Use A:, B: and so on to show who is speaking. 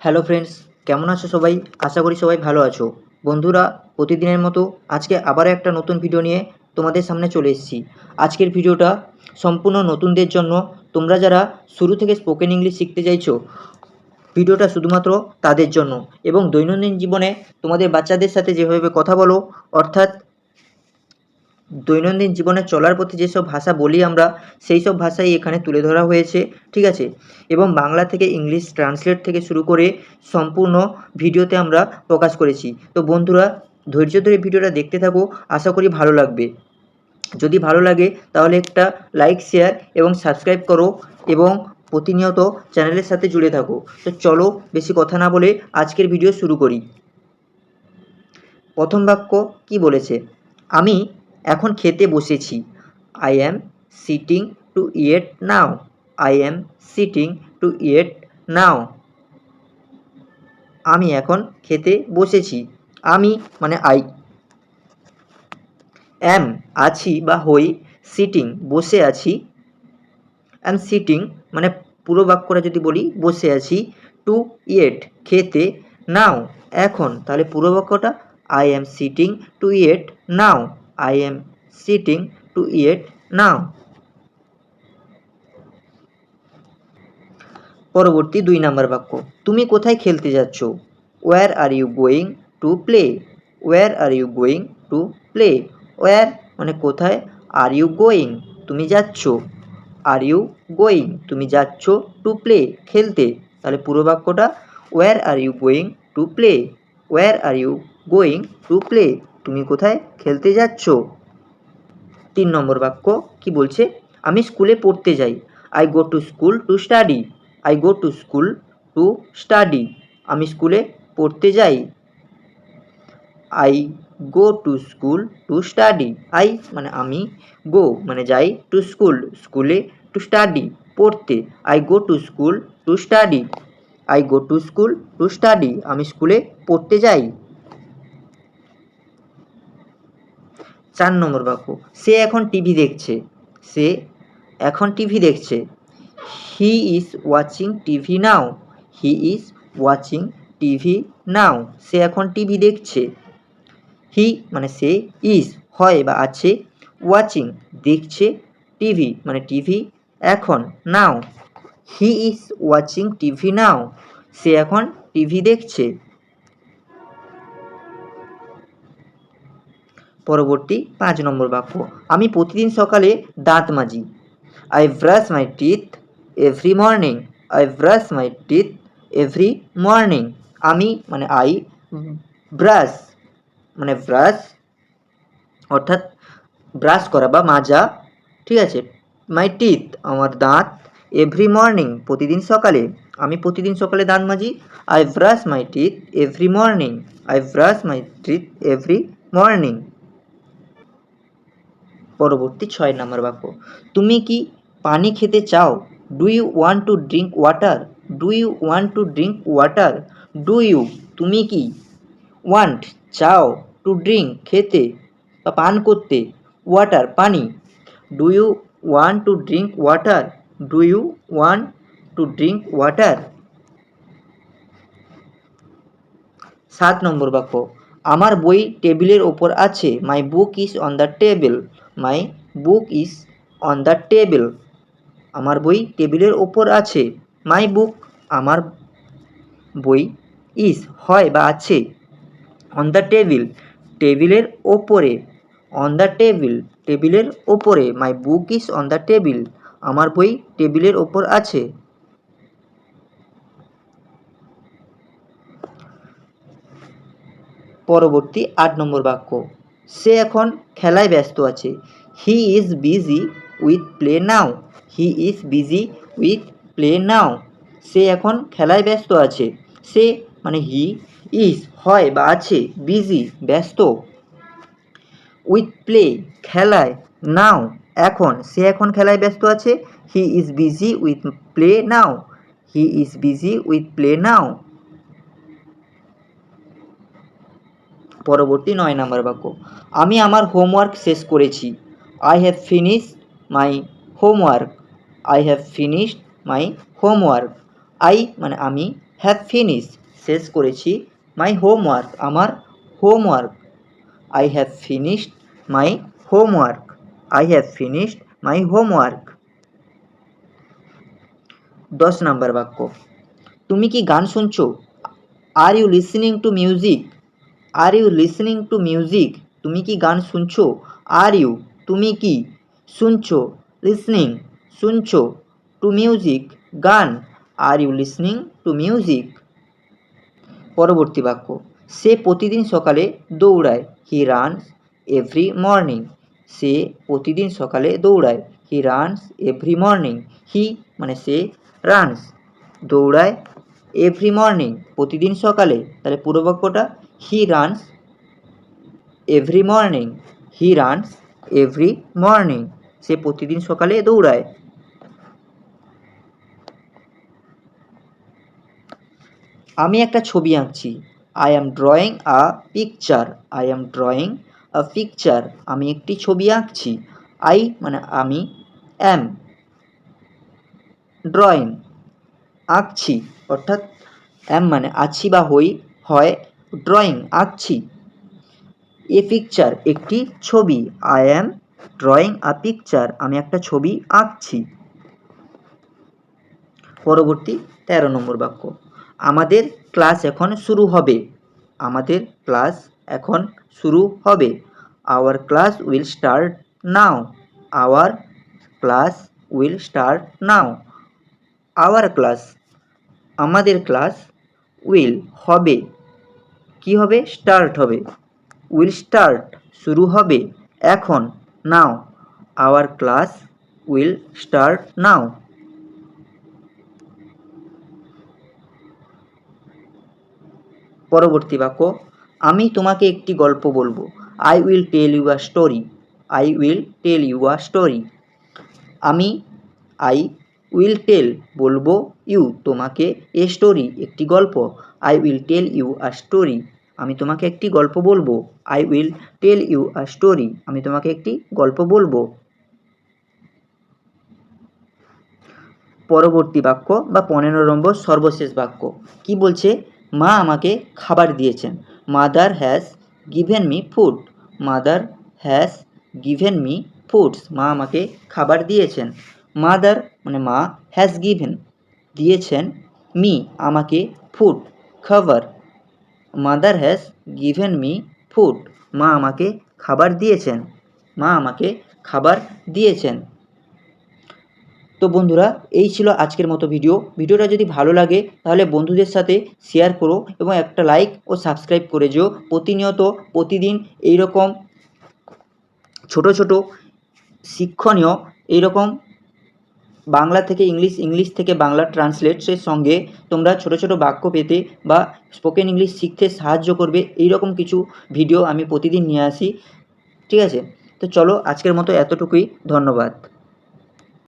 A: Hello friends, কেমন আছো সবাই? আশা করি সবাই ভালো আছো। বন্ধুরা, প্রতিদিনের মতো আজকে আবারও একটা নতুন ভিডিও নিয়ে তোমাদের সামনে চলে এসেছি। আজকের ভিডিওটা সম্পূর্ণ নতুনদের জন্য। তোমরা যারা শুরু থেকে স্পোকেন ইংলিশ শিখতে চাইছো ভিডিওটা শুধুমাত্র তাদের জন্য। এবং দৈনন্দিন জীবনে তোমাদের বাচ্চাদের সাথে যেভাবে কথা বলো, অর্থাৎ দৈনন্দিন জীবনে চলার পথে যেসব ভাষা বলি আমরা, সেই সব ভাষাই এখানে তুলে ধরা হয়েছে, ঠিক আছে? এবং বাংলা থেকে ইংলিশ ট্রান্সলেট থেকে শুরু করে সম্পূর্ণ ভিডিওতে আমরা প্রকাশ করেছি। তো বন্ধুরা, ধৈর্য ধরে ভিডিওটা দেখতে থাকো, আশা করি ভালো লাগবে। যদি ভালো লাগে, তাহলে একটা লাইক, শেয়ার এবং সাবস্ক্রাইব করো এবং প্রতিনিয়ত চ্যানেলের সাথে জুড়ে থাকো। তো চলো, বেশি কথা না বলে আজকের ভিডিও শুরু করি। প্রথম বাক্য কি বলেছে? আমি এখন খেতে বসেছি। I am sitting to eat now I am sitting to eat now আমি এখন খেতে বসেছি। আমি মানে আই অ্যাম আছি বা হই সিটিং বসে আছি। অ্যাম সিটিং মানে পুরো বাক্যটা যদি বলি, বসে আছি টু ইয়েট খেতে নাও এখন। তাহলে পুরো বাক্যটা I am sitting to eat now I am sitting to eat now পরবর্তী দুই নম্বর বাক্য। তুমি কোথায় খেলতে যাচ্ছ? Where are you going to play where are you going to play where মানে কোথায় আর ইউ গোয়িং তুমি যাচ্ছ। আর ইউ গোয়িং তুমি যাচ্ছ টু প্লে খেলতে। তাহলে পুরো বাক্যটা where are you going to play where are you going to play তুমি কোথায়? খেলতে যাচ্ছ? তিন নম্বর বাক্য কি বলছে? আমি স্কুলে পড়তে যাই। I go to school to study I go to school to study আমি স্কুলে পড়তে যাই। I go to school to study I মানে আমি গো মানে যাই টু স্কুল স্কুলে টু স্টাডি পড়তে। I go to school to study I go to school to study আমি স্কুলে পড়তে যাই। চার নম্বর বাক্য। সে এখন টিভি দেখছে। সে এখন টিভি দেখছে। He is watching TV now he is watching TV now সে এখন টিভি দেখছে। হি মানে সে ইজ হয় বা আছে ওয়াচিং দেখছে টিভি মানে টিভি এখন now he is watching TV now সে এখন টিভি দেখছে। পরবর্তী পাঁচ নম্বর বাক্য। আমি প্রতিদিন সকালে দাঁত মাজি। I brush my teeth every morning I brush my teeth every morning আমি মানে আই ব্রাশ মানে ব্রাশ অর্থাৎ ব্রাশ করা বা মাজা, ঠিক আছে? মাই টিথ আমার দাঁত এভরি মর্নিং প্রতিদিন সকালে। আমি প্রতিদিন সকালে দাঁত মাজি। I brush my teeth every morning I brush my teeth every morning পরবর্তী ছয় নম্বর বাক্য। তুমি কি পানি খেতে চাও? Do you want to drink water do you want to drink water do you তুমি কি ওয়ান্ট চাও টু ড্রিঙ্ক খেতে বা পান করতে? ওয়াটার পানি। Do you want to drink water do you want to drink water সাত নম্বর বাক্য। আমার বই টেবিলের ওপর আছে। My book is on the table my book is on the table আমার বই টেবিলের ওপর আছে। মাই বুক আমার বই ইজ হয় বা আছে। অন দ্য টেবিল টেবিলের ওপরে। অন দ্য টেবিল টেবিলের ওপরে। My book is on the table আমার বই টেবিলের ওপর আছে। পরবর্তী আট নম্বর বাক্য। সে এখন খেলায় ব্যস্ত আছে। He is busy with play now he is busy with play now সে এখন খেলায় ব্যস্ত আছে। সে মানে হি ইজ হয় বা আছে বিজি ব্যস্ত। উইথ প্লে খেলায় নাও এখন, সে এখন খেলায় ব্যস্ত আছে। He is busy with play now he is busy with play now পরবর্তী নয় নম্বর বাক্য। আমি আমার হোমওয়ার্ক শেষ করেছি। I have finish my homework I have finished my homework I মানে আমি হ্যাভ ফিনিশ শেষ করেছি মাই হোমওয়ার্ক আমার homework I have finished my homework I have finished my homework দশ নম্বর বাক্য। তুমি কি গান শুনছো? Are you listening to music are you listening to music তুমি কি গান শুনছো? আর ইউ তুমি কি? শুনছো? লিসনিং শুনছো? টু মিউজিক গান? Are you listening to music পরবর্তী বাক্য। সে প্রতিদিন সকালে দৌড়ায়। হি রানস এভরি মর্নিং সে প্রতিদিন সকালে দৌড়ায়। He runs every morning he মানে সে রানস দৌড়ায় এভরি মর্নিং প্রতিদিন সকালে। তাহলে পুরো বাক্যটা he runs every morning he runs every morning সে প্রতিদিন সকালে দৌড়ায়। আমি একটা ছবি আঁকছি। I am drawing a picture I am drawing a picture আমি একটি ছবি আঁকছি। আই মানে আমি অ্যাম ড্রয়িং আঁকছি। অর্থাৎ অ্যাম মানে আছি বা হই, হয় ড্রয়িং, আঁকছি। এ পিকচার একটি ছবি। I am drawing a picture. আমি একটা ছবি আঁকছি। পরবর্তী তেরো নম্বর বাক্য। আমাদের ক্লাস এখন শুরু হবে। আমাদের ক্লাস এখন শুরু হবে। Our class will start now. Our class will start now. Our class. আমাদের ক্লাস উইল হবে। কি হবে? স্টার্ট হবে। উইল স্টার্ট শুরু হবে এখন। Now our class will start now পরবর্তী বাক্য, আমি তোমাকে একটি গল্প বলব। I will tell you a story I will tell you a story আমি আই উইল টেল বলব ইউ তোমাকে এ স্টোরি, একটি গল্প। I will tell you a story. আমি তোমাকে একটি গল্প বলব। I will tell you a story. আমি তোমাকে একটি গল্প বলব। পরবর্তী বাক্য বা পনেরো নম্বর সর্বশেষ বাক্য। কি বলছে? মা আমাকে খাবার দিয়েছেন। Mother has given me food. Mother has given me foods. মা আমাকে খাবার দিয়েছেন। মাদার মানে মা হ্যাজ গিভেন দিয়েছেন, মি আমাকে ফুড খাবার mother has given me food মা আমাকে খাবার দিয়েছেন, মা আমাকে খাবার দিয়েছেন। তো বন্ধুরা, এই ছিল আজকের মতো ভিডিও ভিডিওটা যদি ভালো লাগে, তাহলে বন্ধুদের সাথে শেয়ার করো এবং একটা লাইক ও সাবস্ক্রাইব করে যেও। প্রতিনিয়ত, প্রতিদিন এই রকম ছোট ছোট শিক্ষণীয় এই রকম বাংলা থেকে ইংলিশ ইংলিশ থেকে বাংলা ট্রান্সলেটসের সঙ্গে তোমরা ছোট ছোট বাক্য পেতে বা স্পোকেন ইংলিশ শিখতে সাহায্য করবে। এই রকম কিছু ভিডিও আমি প্রতিদিন নিয়ে আসি। ঠিক আছে? তো চলো আজকের মতো এতটুকুই। ধন্যবাদ।